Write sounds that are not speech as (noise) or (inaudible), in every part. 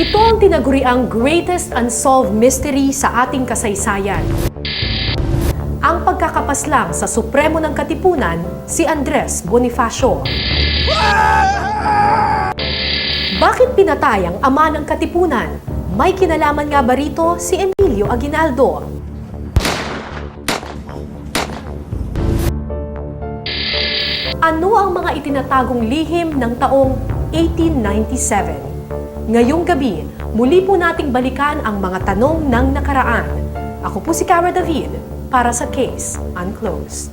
Ito ang tinaguriang greatest unsolved mystery sa ating kasaysayan. Ang pagkakapaslang sa Supremo ng Katipunan, si Andres Bonifacio. Bakit pinatay ang ama ng Katipunan? May kinalaman nga ba rito si Emilio Aguinaldo? Ano ang mga itinatagong lihim ng taong 1897? Ngayong gabi, muli po nating balikan ang mga tanong ng nakaraan. Ako po si Cara David para sa Case Unclosed.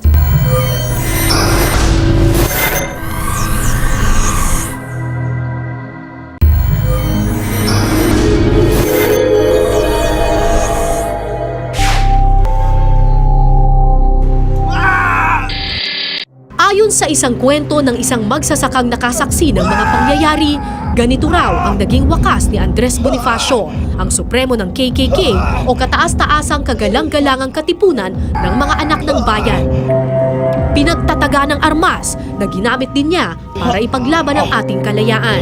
Ayon sa isang kwento ng isang magsasakang nakasaksi ng mga pangyayari, ganito raw ang naging wakas ni Andres Bonifacio, ang supremo ng KKK o kataas-taasang kagalang-galangang katipunan ng mga anak ng bayan. Pinagtataga ng armas na ginamit din niya para ipaglaban ang ating kalayaan.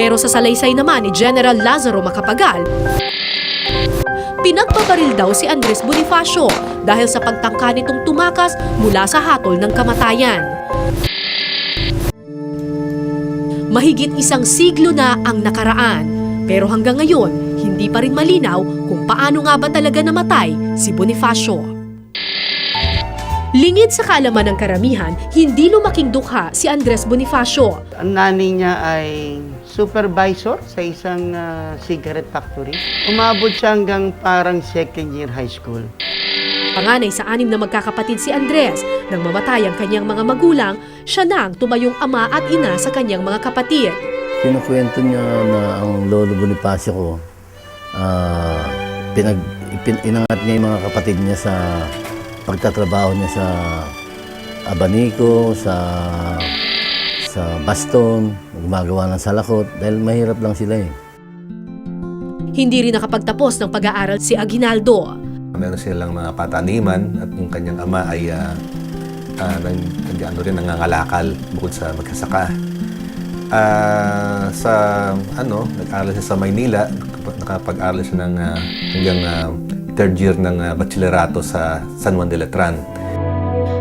Pero sa salaysay naman ni General Lazaro Macapagal, pinagbabaril daw si Andres Bonifacio dahil sa pagtangka nitong tumakas mula sa hatol ng kamatayan. Mahigit isang siglo na ang nakaraan, pero hanggang ngayon, hindi pa rin malinaw kung paano nga ba talaga namatay si Bonifacio. Lingid sa kaalaman ng karamihan, hindi lumaking dukha si Andres Bonifacio Ang nanay niya ay supervisor sa isang ah, cigarette factory. Umabot siya hanggang parang second year high school. Panganay sa anim na magkakapatid si Andres. Nang mamatay ang kanyang mga magulang, siya na ang tumayong ama at ina sa kanyang mga kapatid. Kinukwento niya na ang lolo Bonifacio ko, ah, pinag, ipin, inangat niya yung mga kapatid niya sa pagtatrabaho niya sa abanico, sa sa baston, gumagawa ng salakot dahil mahirap lang sila eh. Hindi rin nakapagtapos ng pag-aaral si Aguinaldo. Meron silang mga pataniman at yung kanyang ama ay uh, uh, nag- ano rin, nangangalakal bukod sa magkasaka. Ah, sa ano, nag-aral siya sa Maynila, nakap- nakapag-aral siya ng ah, hanggang ah, third year ng ah, bachillerato sa San Juan de Letran.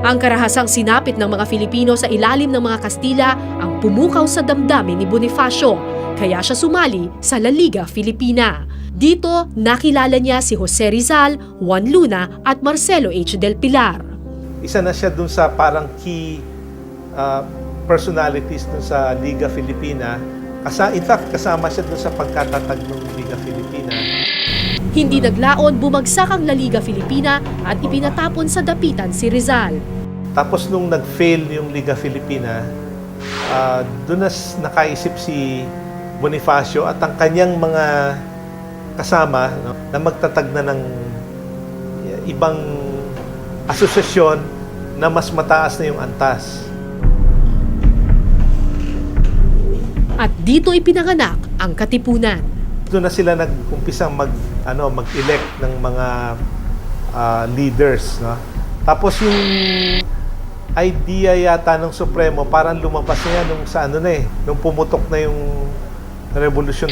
Ang karahasang sinapit ng mga Filipino sa ilalim ng mga Kastila ang pumukaw sa damdamin ni Bonifacio, kaya siya sumali sa La Liga Filipina. Dito, nakilala niya si Jose Rizal, Juan Luna at Marcelo H. Del Pilar. isa na siya dun sa parang key uh, personalities dun sa Liga Filipina. Kasa, in fact, kasama siya dun sa pagkatatag ng Liga Filipina. Hindi naglaon, bumagsak ang La Liga Filipina at ipinatapon sa dapitan si Rizal. Tapos nung nag-fail yung Liga Filipina, uh, doon na nakaisip si Bonifacio at ang kanyang mga kasama no, na magtatag na ng uh, ibang asosasyon na mas mataas na yung antas. At dito ipinanganak ang Katipunan. doon na sila nag-umpisang mag ano mag-elect ng mga ah, leaders no tapos yung idea yata ng Supremo parang lumabas na yan nung sa ano na eh nung pumutok na yung revolusyon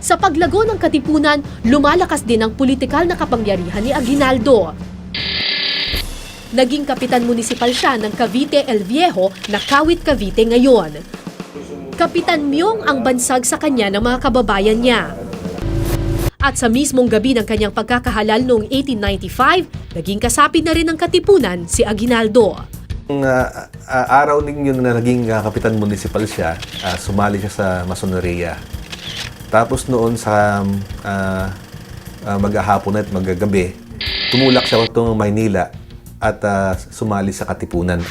Sa paglago ng Katipunan, lumalakas din ang politikal na kapangyarihan ni Aguinaldo. Naging kapitan munisipal siya ng Cavite El Viejo na Kawit Cavite ngayon. Kapitan Myong ang bansag sa kanya ng mga kababayan niya. At sa mismong gabi ng kanyang pagkakahalal noong 1895, naging kasapin na rin ng Katipunan si Aguinaldo. Ang ah, ah, araw ninyo na naging ah, kapitan municipal siya, ah, sumali siya sa masoneria. Tapos noon sa ah, ah, maghahapon at maggagabi, tumulak siya patungong Maynila at ah, sumali sa Katipunan.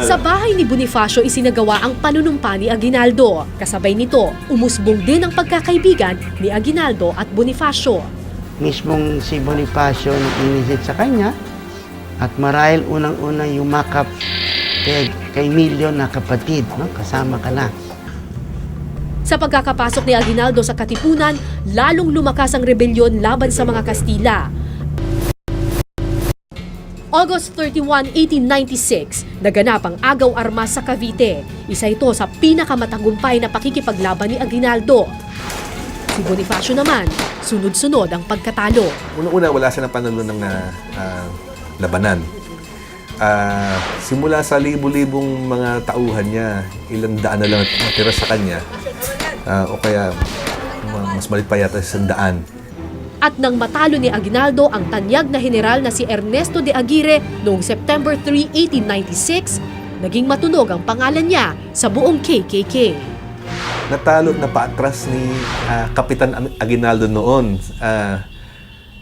Sa bahay ni Bonifacio isinagawa ang panunumpa ni Aguinaldo. Kasabay nito, umusbong din ang pagkakaibigan ni Aguinaldo at Bonifacio. Mismong si Bonifacio nang inisit sa kanya at marahil unang-unang yumakap kay, kay Emilio na kapatid, no? kasama ka na. Sa pagkakapasok ni Aguinaldo sa Katipunan, lalong lumakas ang rebelyon laban sa mga Kastila. August 31, 1896, naganap ang Agaw Armas sa Cavite. Isa ito sa pinakamatagumpay na pakikipaglaban ni Aguinaldo. Si Bonifacio naman, sunod-sunod ang pagkatalo. Unang-una, wala silang panalo ng ah, ah, labanan. Ah, simula sa libu-libong mga tauhan niya, ilang daan na lang ang natira sa kanya. Ah, o kaya, ma- mas malit pa yata sa daan. At nang matalo ni Aguinaldo ang tanyag na general na si Ernesto de Aguirre noong September 3, 1896, naging matunog ang pangalan niya sa buong KKK. Natalo at napaatras ni ah, Kapitan Aguinaldo noon ah,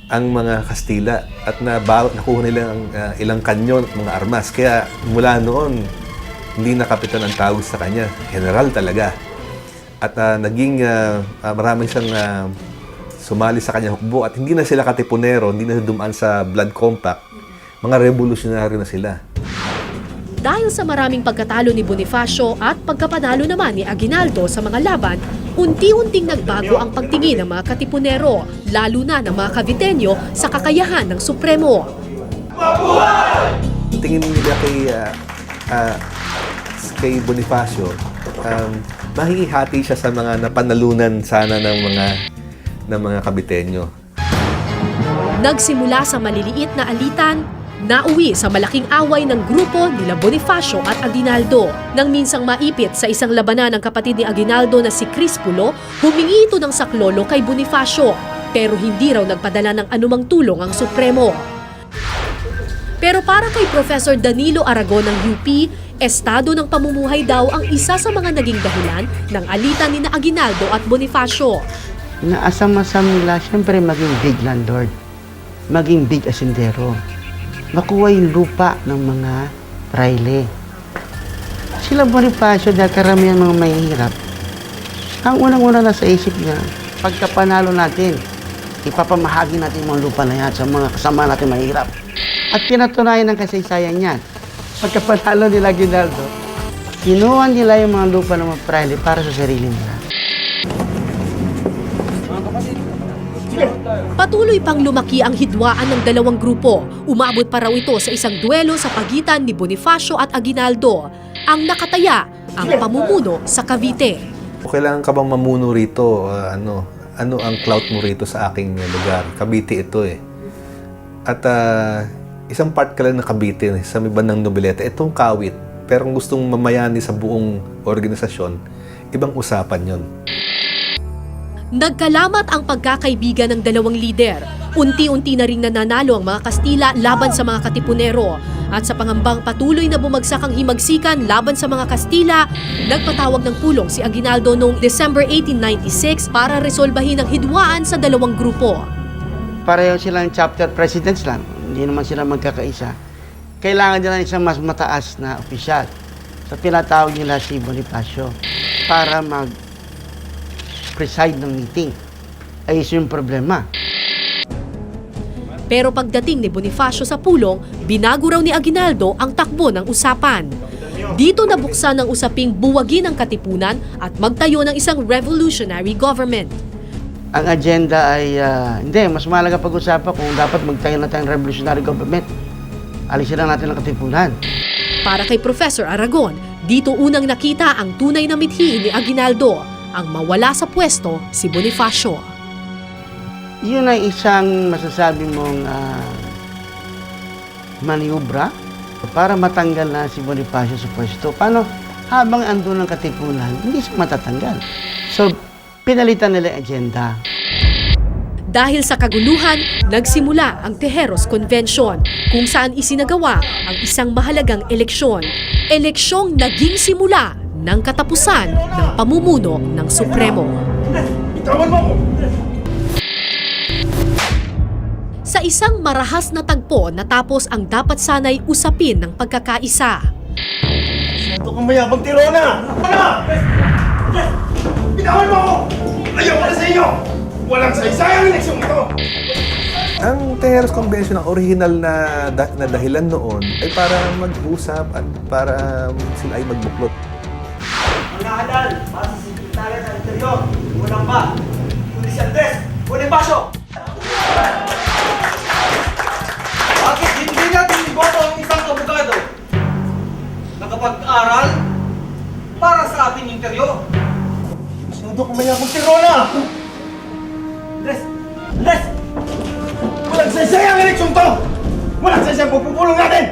ang mga Kastila at nabaw, nakuha nila ang ah, ilang kanyon at mga armas. Kaya mula noon, hindi na kapitan ang tawag sa kanya. General talaga. At ah, naging ah, ah, marami siyang ah, sumali sa kanya hukbo at hindi na sila katipunero, hindi na dumaan sa blood compact. Mga revolusyonaryo na sila. Dahil sa maraming pagkatalo ni Bonifacio at pagkapanalo naman ni Aguinaldo sa mga laban, unti-unting nagbago ang pagtingin ng mga katipunero, lalo na ng mga Caviteño sa kakayahan ng Supremo. tingin nila kay ah, ah, kay Bonifacio um, mahihati siya sa mga napanalunan sana ng mga ng mga kabitenyo. Nagsimula sa maliliit na alitan, nauwi sa malaking away ng grupo nila Bonifacio at Aguinaldo. Nang minsang maipit sa isang labanan ng kapatid ni Aguinaldo na si Crispulo, humingi ito ng saklolo kay Bonifacio. Pero hindi raw nagpadala ng anumang tulong ang Supremo. Pero para kay Professor Danilo Aragon ng UP, estado ng pamumuhay daw ang isa sa mga naging dahilan ng alitan ni na Aguinaldo at Bonifacio. Inaasam-asam nila, siyempre maging big landlord, maging big asindero, makuha yung lupa ng mga praile. Sila Bonifacio, dahil karamihan mga mahihirap, ang unang-una na sa isip niya, pagkapanalo natin, ipapamahagi natin mga lupa na yan sa mga kasama natin mahirap. At pinatunayan ng kasaysayan niyan. Pagkapanalo nila Ginaldo, kinuha nila yung mga lupa ng mga praile para sa sarili nila. Patuloy pang lumaki ang hidwaan ng dalawang grupo. Umabot pa raw ito sa isang duelo sa pagitan ni Bonifacio at Aguinaldo. Ang nakataya, ang pamumuno sa Cavite. Kailangan ka bang mamuno rito? Ah, ano, ano ang clout mo rito sa aking eh, lugar? Cavite ito eh. At ah, isang part ka lang ng Cavite eh, sa may bandang Nobileta. Itong kawit. Pero gustong mamayani sa buong organisasyon, ibang usapan yon. Nagkalamat ang pagkakaibigan ng dalawang lider. Unti-unti na ring nananalo ang mga Kastila laban sa mga Katipunero. At sa pangambang patuloy na bumagsak ang himagsikan laban sa mga Kastila, nagpatawag ng pulong si Aguinaldo noong December 1896 para resolbahin ang hidwaan sa dalawang grupo. pareho silang chapter presidents lang. Hindi naman sila magkakaisa. Kailangan nila ng isang mas mataas na opisyal. So tinatawag nila si Bonifacio para mag preside ng meeting. Ay iso yung problema. Pero pagdating ni Bonifacio sa pulong, binago raw ni Aguinaldo ang takbo ng usapan. Dito nabuksan ang usaping buwagin ang katipunan at magtayo ng isang revolutionary government. Ang agenda ay, ah, hindi, mas mahalaga pag-usapan kung dapat magtayo na tayong revolutionary government. Alisin na natin ang katipunan. Para kay Professor Aragon, dito unang nakita ang tunay na mithiin ni Aguinaldo, ang mawala sa pwesto si Bonifacio. Yun ay isang masasabi mong ah, maniobra para matanggal na si Bonifacio sa pwesto. Paano? Habang andun ang katipunan, hindi siya matatanggal. So, pinalitan nila agenda. Dahil sa kaguluhan, nagsimula ang Tejeros Convention kung saan isinagawa ang isang mahalagang eleksyon. Eleksyong naging simula ng katapusan ng pamumuno ng Supremo. Sa isang marahas na tagpo natapos ang dapat sanay usapin ng pagkakaisa. Ito kang mayabang tirona! Ano? Bitawan mo ako! Ayaw ko na sa inyo! Walang saysayang eleksyon ito! Ang Tejeros Convention, ang original na, da- na dahilan noon ay para mag-usap at para sila ay magbuklot pagkakaalan para sa Sekretary sa Interior. Unang ba? Kundi si Andres Bonifacio. Bakit hindi natin iboto ang isang abogado na kapag-aral para sa ating interior? Masyado kung may akong si Rona! Andres! Andres! Walang saysayang eleksyon to! Walang saysayang pagpupulong natin!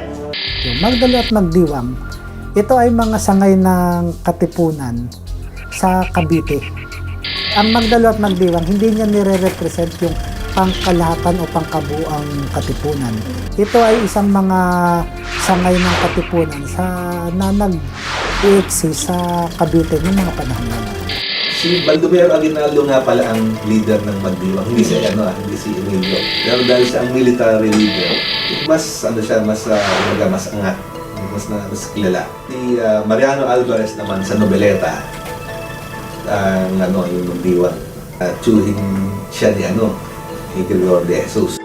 So, Magdalo at Magdiwang ito ay mga sangay ng katipunan sa Cavite. Ang Magdalo at Magdiwang, hindi niya nire-represent yung pangkalahatan o pangkabuang katipunan. Ito ay isang mga sangay ng katipunan sa na nag-exist sa Cavite noong mga panahon. Si Baldomero Aguinaldo nga pala ang leader ng Magdiwang, hindi si ano, ah, hindi si Emilio. Pero dahil siya ang military leader, mas ano siya, mas uh, mas angat, mas na mas kilala. Si ah, Mariano Alvarez naman sa Nobeleta, ang ano, yung Magdiwang. Uh, tsuhin siya ni ano, ni Gregorio de Jesus.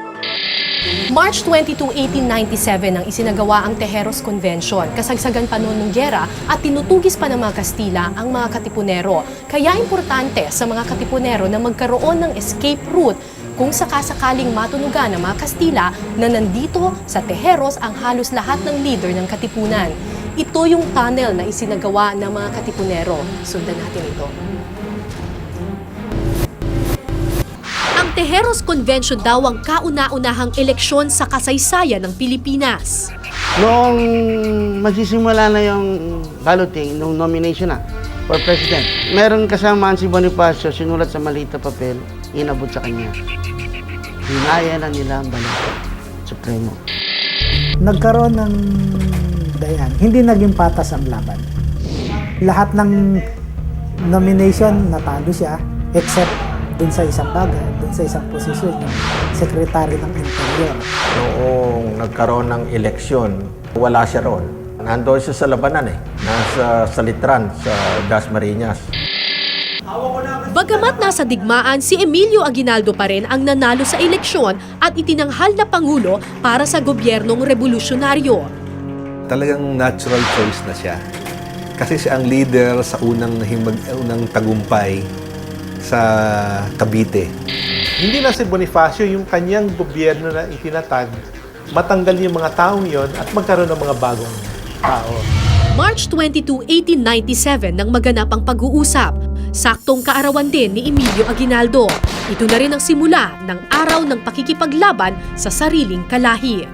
March 22, 1897 nang isinagawa ang Tejeros Convention. Kasagsagan pa noon ng gyera at tinutugis pa ng mga Kastila ang mga Katipunero. Kaya importante sa mga Katipunero na magkaroon ng escape route kung sakasakaling matunugan ng mga Kastila na nandito sa Tejeros ang halos lahat ng leader ng Katipunan. Ito yung tunnel na isinagawa ng mga Katipunero. Sundan natin ito. Ang Tejeros Convention daw ang kauna-unahang eleksyon sa kasaysayan ng Pilipinas. Noong magsisimula na yung balloting, nung nomination na for president, meron kasamaan si Bonifacio, sinulat sa maliit na papel, inabot sa kanya. Hinaya na nila ang balota. Supremo. nagkaroon ng dayan, hindi naging patas ang laban. Lahat ng nomination, natalo siya, except dun sa isang bagay, dun sa isang posisyon, yung Secretary ng Interior. Noong nagkaroon ng eleksyon, wala siya roon. Nandoon siya sa labanan eh. Nasa Salitran, sa Dasmariñas. Bagamat nasa digmaan, si Emilio Aguinaldo pa rin ang nanalo sa eleksyon at itinanghal na pangulo para sa gobyernong revolusyonaryo. Talagang natural choice na siya. Kasi siya ang leader sa unang himag, unang tagumpay sa Cavite. Hindi na si Bonifacio yung kanyang gobyerno na itinatag, matanggal yung mga taong yon at magkaroon ng mga bagong tao. March 22, 1897 nang maganap ang pag-uusap. Saktong kaarawan din ni Emilio Aguinaldo. Ito na rin ang simula ng araw ng pakikipaglaban sa sariling kalahi.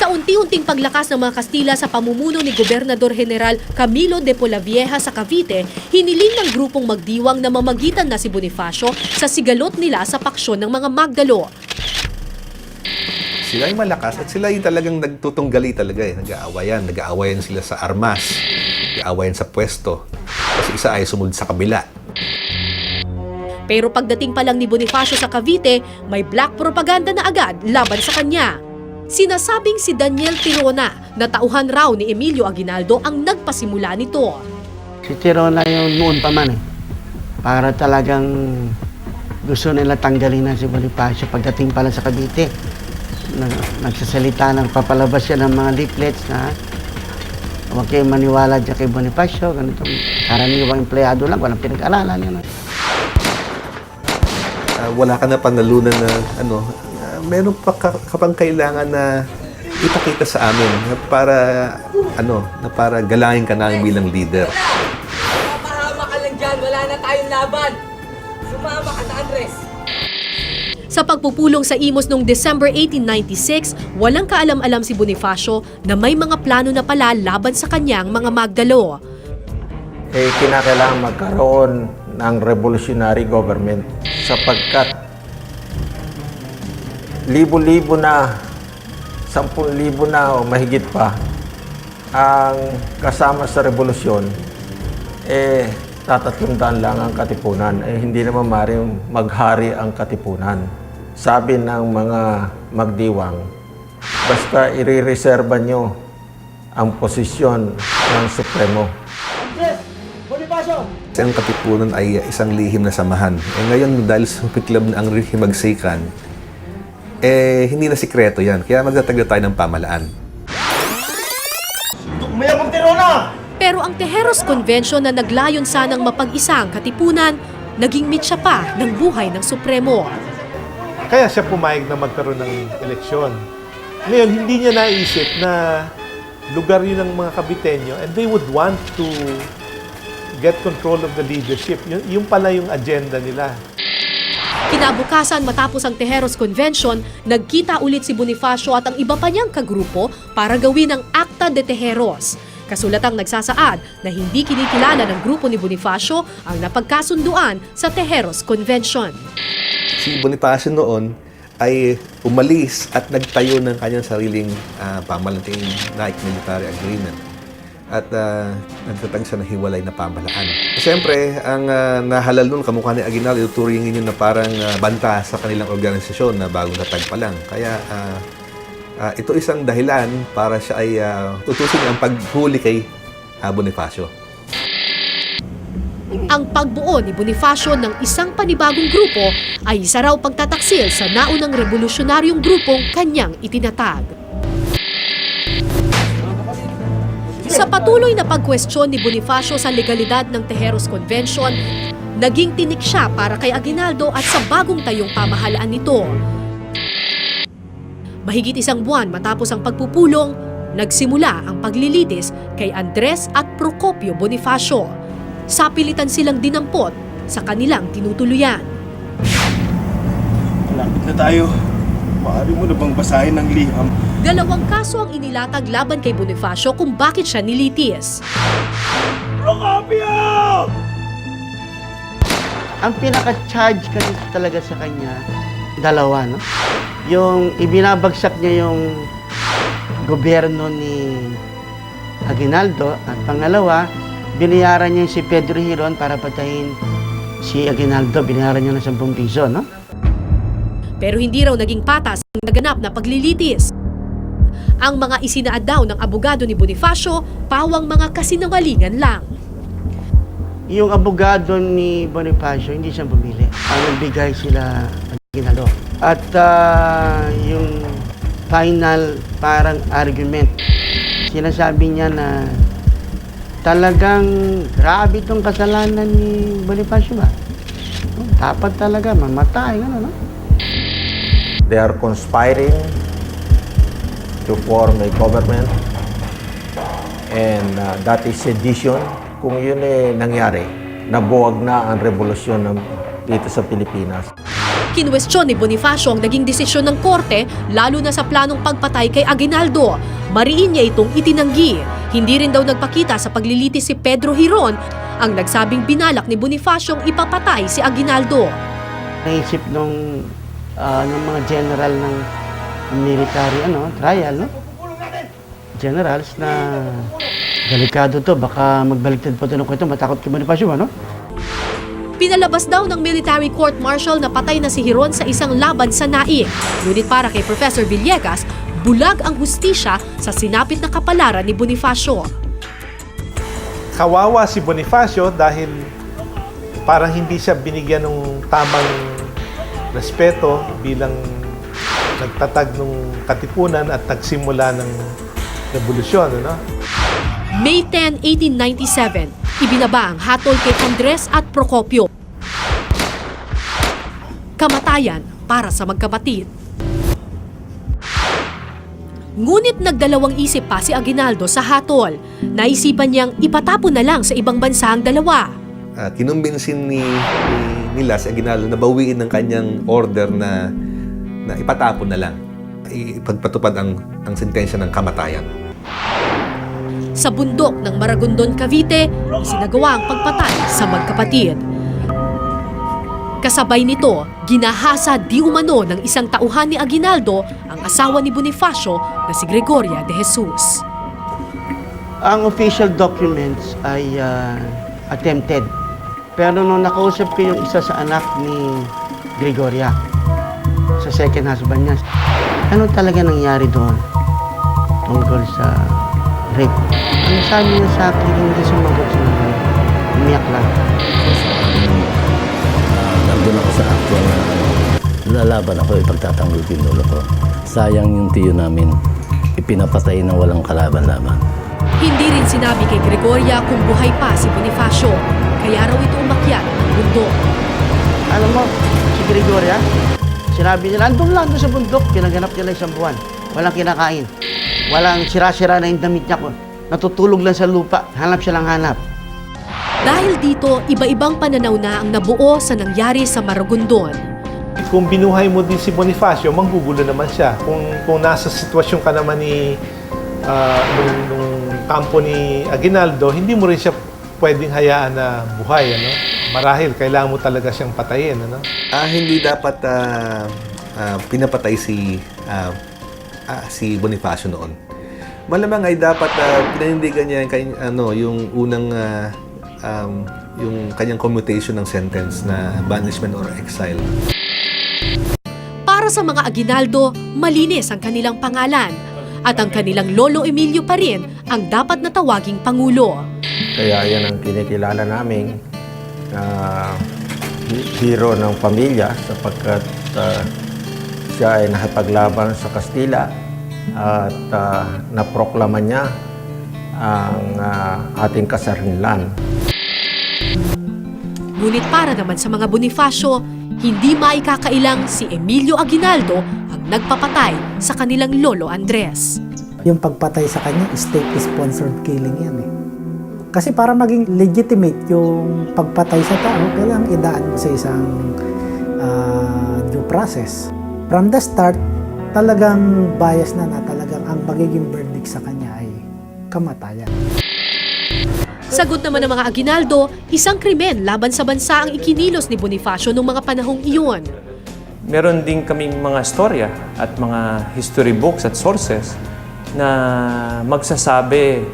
Sa unti-unting paglakas ng mga Kastila sa pamumuno ni Gobernador General Camilo de Polavieja sa Cavite, hiniling ng grupong magdiwang na mamagitan na si Bonifacio sa sigalot nila sa paksyon ng mga Magdalo. Sila yung malakas at sila yung talagang nagtutunggali talaga eh. Nag-aawayan. Nag-aawayan sila sa armas. Nag-aawayan sa pwesto. Kasi isa ay sumunod sa kabila. Pero pagdating pa lang ni Bonifacio sa Cavite, may black propaganda na agad laban sa kanya. Sinasabing si Daniel Tirona na tauhan raw ni Emilio Aguinaldo ang nagpasimula nito. Si Tirona yung noon pa man eh. Para talagang gusto nila tanggalin na si Bonifacio pagdating pa lang sa Cavite. Nag- Nagsasalita ng papalabas siya ng mga leaflets na huwag kayong maniwala dyan kay Bonifacio. Ganito. Karaniwang empleyado lang, walang pinag-aralan yun. Ah, wala ka na panalunan na ano, ah, meron pa ka, ka pang kailangan na ipakita sa amin na para ano, na para galangin ka namin bilang leader. Mahama ka lang dyan, wala na tayong laban. Sa pagpupulong sa Imos noong December 1896, walang kaalam-alam si Bonifacio na may mga plano na pala laban sa kanyang mga Magdalo. Eh, kinakailangan magkaroon ng revolutionary government sapagkat libo-libo na, sampun libo na o mahigit pa ang kasama sa revolusyon, eh, tatatlundaan lang ang katipunan. Eh, hindi naman maaaring maghari ang katipunan. Sabi ng mga magdiwang, basta ire-reserva nyo ang posisyon ng Supremo. Ang katipunan ay isang lihim na samahan. Eh ngayon, dahil sumiklab na ang himagsikan, eh hindi na sikreto yan. Kaya magtatagda tayo ng pamalaan. Mayabang tirona! Pero ang Tejeros Convention na naglayon sanang mapag-isa ang katipunan, naging mitsa pa ng buhay ng Supremo. Kaya siya pumayag na magkaroon ng eleksyon. Ngayon, hindi niya naisip na lugar yun ng mga Kabitenyo and they would want to get control of the leadership. Yun, yun pala yung agenda nila. Kinabukasan matapos ang Tejeros Convention, nagkita ulit si Bonifacio at ang iba pa niyang kagrupo para gawin ang Acta de Tejeros. Kasulatang nagsasaad na hindi kinikilala ng grupo ni Bonifacio ang napagkasunduan sa Tejeros Convention. Si Bonifacio noon ay umalis at nagtayo ng kanyang sariling uh, pamalanting Naik Military Agreement. At uh, nagtatag siya ng hiwalay na pamalaan. Siyempre, ang ah, nahalal nun, kamukha ni Aguinaldo, tuturingin yun na parang ah, banta sa kanilang organisasyon na bagong tatag pa lang. Kaya ah, ah, ito isang dahilan para siya ay ah, tutusin ang paghuli kay ah, Bonifacio. Ang pagbuo ni Bonifacio ng isang panibagong grupo ay isa raw pagtataksil sa naunang revolusyonaryong grupong kanyang itinatag. Sa patuloy na pagkwestiyon ni Bonifacio sa legalidad ng Tejeros Convention, naging tinik siya para kay Aguinaldo at sa bagong tayong pamahalaan nito. Mahigit isang buwan matapos ang pagpupulong, nagsimula ang paglilitis kay Andres at Procopio Bonifacio. Sapilitan silang dinampot sa kanilang tinutuluyan. Malapit na tayo. Maaari mo na bang basahin ng liham? Dalawang kaso ang inilatag laban kay Bonifacio kung bakit siya nilitis. Procopio! Ang pinaka-charge kasi talaga sa kanya, dalawa, no? Yung ibinabagsak niya yung gobyerno ni Aguinaldo at pangalawa, binayaran niya si Pedro Hiron para patayin si Aguinaldo. Binayaran niya ng 10 piso, no? Pero hindi raw naging patas ang naganap na paglilitis. Ang mga isinaad daw ng abogado ni Bonifacio, pawang mga kasinungalingan lang. Yung abogado ni Bonifacio, hindi siya bumili. Ang nagbigay sila Aguinaldo. At ah, yung final parang argument, sinasabi niya na talagang grabe itong kasalanan ni Bonifacio ba? Dapat talaga mamatay, ano, no? They are conspiring to form a government and uh, that is sedition. Kung yun eh nangyari, nabuwag na ang revolusyon dito sa Pilipinas. Kinwestiyon ni Bonifacio ang naging desisyon ng korte lalo na sa planong pagpatay kay Aguinaldo. Mariin niya itong itinanggi. Hindi rin daw nagpakita sa paglilitis si Pedro Hiron ang nagsabing binalak ni Bonifacio ipapatay si Aguinaldo. Naisip nung, ah, ng mga general ng military ano, trial, no? Generals na delikado to, baka magbaliktad pa ito ng kwento, matakot kay Bonifacio, ano? Pinalabas daw ng military court martial na patay na si Hiron sa isang laban sa Naik. Ngunit para kay Professor Villegas, bulag ang hustisya sa sinapit na kapalaran ni Bonifacio. Kawawa si Bonifacio dahil parang hindi siya binigyan ng tamang respeto bilang nagtatag ng katipunan at nagsimula ng revolusyon. Ano? May 10, 1897, ibinaba ang hatol kay Andres at Procopio. Kamatayan para sa magkapatid. Ngunit nagdalawang isip pa si Aguinaldo sa hatol. Naisipan niyang ipatapon na lang sa ibang bansa ang dalawa. uh, kinumbinsin ni, ni nila si Aguinaldo na bawiin ng kanyang order na na ipatapon na lang. Ipagpatupad ang ang sentensya ng kamatayan. Sa bundok ng Maragondon, Cavite, isinagawa ang pagpatay sa magkapatid. Kasabay nito, ginahasa di umano ng isang tauhan ni Aguinaldo ang asawa ni Bonifacio na si Gregoria de Jesus. Ang official documents ay ah, attempted. Pero nung nakausap ko yung isa sa anak ni Gregoria, sa second husband niya, ano talaga nangyari doon tungkol sa rape? Ano sabi niya sa akin, hindi sumagot sa mga umiyak lang. Ah, nandun ako sa actual na ano, lalaban ako, ipagtatanggol ko yung lolo ko. Sayang yung tiyo namin, ipinapatay na walang kalaban-laban. Hindi rin sinabi kay Gregoria kung buhay pa si Bonifacio, kaya raw ito umakyat ng bundok. Alam mo, si Gregoria, sinabi nila, andun lang doon sa bundok, pinaganap nila isang buwan. Walang kinakain. Walang sira-sira na yung damit niya ko. Natutulog lang sa lupa. Hanap siya lang hanap. Dahil dito, iba-ibang pananaw na ang nabuo sa nangyari sa Maragondon. Kung binuhay mo din si Bonifacio, manggugulo naman siya. Kung, kung nasa sitwasyon ka naman ni ah, nung, nung kampo ni Aguinaldo, hindi mo rin siya pwedeng hayaan na buhay. Ano? Marahil, kailangan mo talaga siyang patayin. Ano? Ah, hindi dapat ah, ah, pinapatay si ah, ah, si Bonifacio noon. Malamang ay dapat uh, pinanindigan niya yung, kany- ano, yung unang ah, um, yung kanyang commutation ng sentence na banishment or exile. Para sa mga Aguinaldo, malinis ang kanilang pangalan at ang kanilang lolo Emilio pa rin ang dapat na tawaging pangulo. Kaya yan ang kinikilala naming hi- hero ng pamilya sapagkat ah, siya ay nakipaglaban sa Kastila at ah, naproklama niya ang ah, ating kasarnilan. Ngunit para naman sa mga Bonifacio, hindi maikakailang si Emilio Aguinaldo ang nagpapatay sa kanilang lolo Andres. Yung pagpatay sa kanya, state-sponsored killing yan eh. Kasi para maging legitimate yung pagpatay sa tao, kailangan idaan mo sa isang ah, due process. From the start, talagang bias na na talagang ang magiging verdict sa kanya ay kamatayan. Sagot naman ng mga Aguinaldo, isang krimen laban sa bansa ang ikinilos ni Bonifacio noong mga panahong iyon. meron din kaming mga storya at mga history books at sources na magsasabi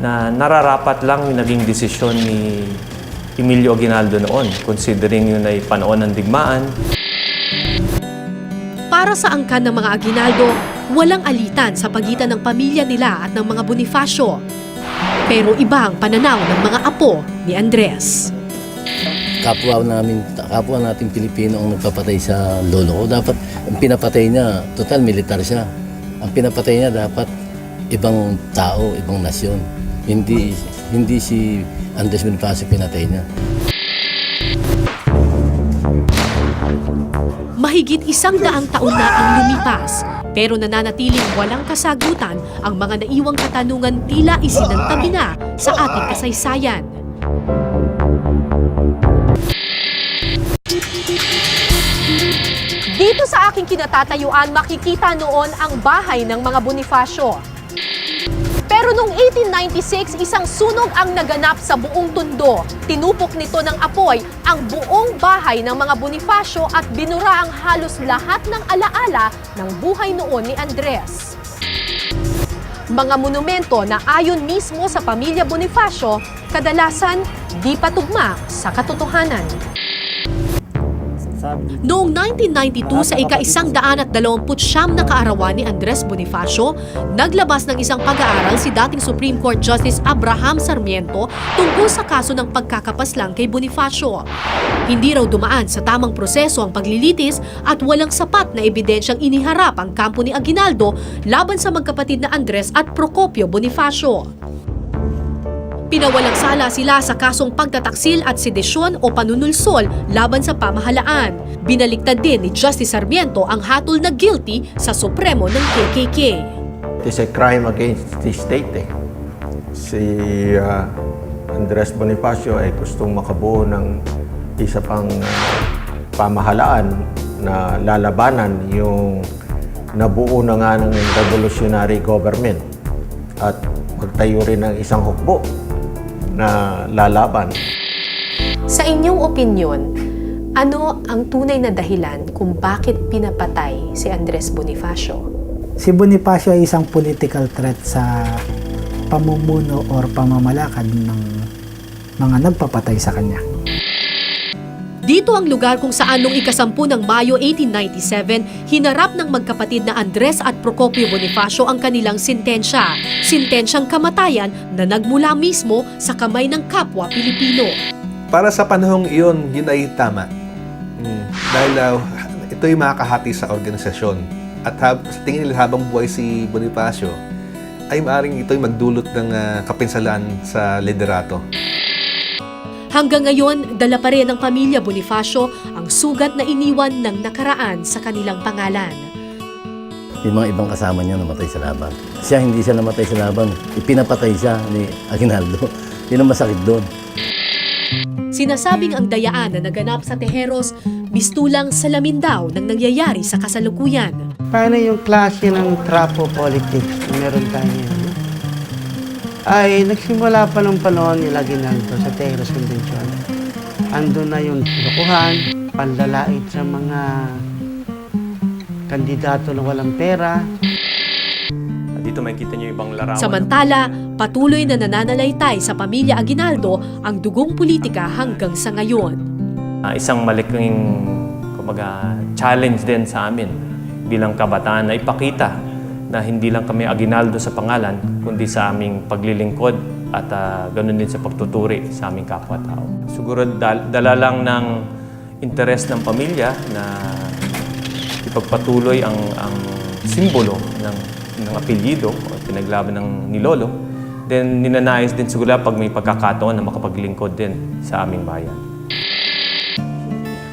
na nararapat lang yung naging desisyon ni Emilio Aguinaldo noon, considering yun ay panahon ng digmaan. Para sa angkan ng mga Aguinaldo, walang alitan sa pagitan ng pamilya nila at ng mga Bonifacio. Pero iba ang pananaw ng mga apo ni Andres. kapwa namin, kapwa natin Pilipino ang nagpapatay sa lolo ko. Dapat, ang pinapatay niya, total militar siya. Ang pinapatay niya dapat ibang tao, ibang nasyon. Hindi hindi si Andres Bonifacio pinatay niya. Mahigit isang daang taon na ang lumipas, pero nananatiling walang kasagutan ang mga naiwang katanungan tila isinantabi na sa ating kasaysayan. Dito sa aking kinatatayuan, makikita noon ang bahay ng mga Bonifacio. Pero noong 1896, isang sunog ang naganap sa buong tundo. Tinupok nito ng apoy ang buong bahay ng mga Bonifacio at binura ang halos lahat ng alaala ng buhay noon ni Andres. Mga monumento na ayon mismo sa pamilya Bonifacio, kadalasan di patugma sa katotohanan. Noong 1992 sa ika-isang daan at dalawamput siyam na kaarawan ni Andres Bonifacio, naglabas ng isang pag-aaral si dating Supreme Court Justice Abraham Sarmiento tungkol sa kaso ng pagkakapaslang kay Bonifacio. Hindi raw dumaan sa tamang proseso ang paglilitis at walang sapat na ebidensyang iniharap ang kampo ni Aguinaldo laban sa magkapatid na Andres at Procopio Bonifacio. Pinawalang sala sila sa kasong pagtataksil at sedisyon o panunulsol laban sa pamahalaan. Binaliktad din ni Justice Sarmiento ang hatol na guilty sa Supremo ng KKK. It is a crime against the state eh. Si ah, Andres Bonifacio ay gustong makabuo ng isa pang ah, pamahalaan na lalabanan yung nabuo na nga ng revolutionary government at magtayo rin ng isang hukbo na lalaban. Sa inyong opinyon, ano ang tunay na dahilan kung bakit pinapatay si Andres Bonifacio? Si Bonifacio ay isang political threat sa pamumuno or pamamalakad ng mga nagpapatay sa kanya. Dito ang lugar kung saan noong ikasampu ng Mayo 1897, hinarap ng magkapatid na Andres at Procopio Bonifacio ang kanilang sintensya. Sintensyang kamatayan na nagmula mismo sa kamay ng kapwa Pilipino. Para sa panahong iyon, yun ay tama. Mm, dahil uh, ito'y makakahati sa organisasyon. At hab- sa tingin nila habang buhay si Bonifacio, ay maaring ito'y magdulot ng ah, kapinsalan sa liderato. Hanggang ngayon, dala pa rin ng pamilya Bonifacio ang sugat na iniwan ng nakaraan sa kanilang pangalan. Yung mga ibang kasama niya namatay sa laban. Siya hindi siya namatay sa laban. Ipinapatay siya ni Aguinaldo. (laughs) Yun ang masakit doon. Sinasabing ang dayaan na naganap sa Tejeros, mistulang salamin daw ng nangyayari sa kasalukuyan. Paano yung klase ng trapo politics na meron tayo? Ay, nagsimula pa nung panahon ni Laginaldo sa Tejeros Convention. Ando na yung lokohan, panlalait sa mga kandidato na walang pera, Dito makikita niyo ibang larawan. Samantala, patuloy na nananalaytay sa pamilya Aguinaldo ang dugong politika hanggang sa ngayon. Ah, isang malaking kumbaga, challenge din sa amin bilang kabataan na ipakita na hindi lang kami Aguinaldo sa pangalan, kundi sa aming paglilingkod at ah, ganun din sa pagtuturi sa aming kapwa-tao. Siguro dal- dala lang ng interes ng pamilya na ipagpatuloy ang, ang simbolo ng, ng apelyido o pinaglaban ng ni Lolo. Then ninanais din siguro pag may pagkakataon na makapaglingkod din sa aming bayan.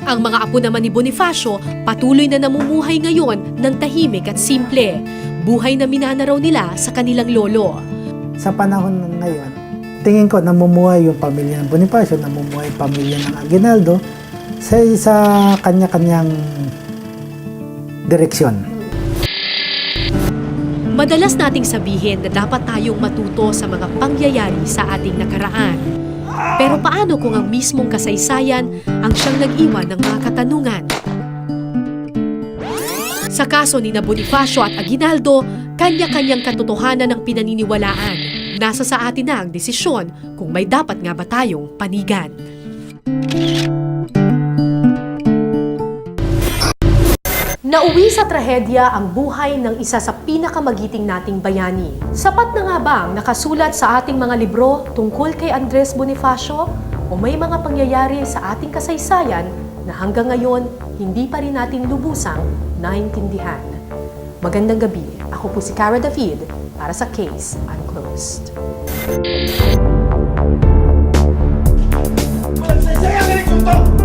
Ang mga apo naman ni Bonifacio patuloy na namumuhay ngayon ng tahimik at simple. Buhay na minanaraw nila sa kanilang lolo. Sa panahon ng ngayon, tingin ko namumuhay yung pamilya ng Bonifacio, namumuhay yung pamilya ng Aguinaldo sa isa kanya-kanyang direksyon. Madalas nating sabihin na dapat tayong matuto sa mga pangyayari sa ating nakaraan. Pero paano kung ang mismong kasaysayan ang siyang nag-iwan ng mga katanungan? Sa kaso ni Bonifacio at Aguinaldo, kanya-kanyang katotohanan ang pinaniniwalaan. Nasa sa atin na ang desisyon kung may dapat nga ba tayong panigan. Nauwi sa trahedya ang buhay ng isa sa pinakamagiting nating bayani. Sapat na nga ba ang nakasulat sa ating mga libro tungkol kay Andres Bonifacio? O may mga pangyayari sa ating kasaysayan na hanggang ngayon hindi pa rin natin lubusang naintindihan? Magandang gabi. Ako po si Cara David para sa Case Unclosed. Walang saysayang eleksyon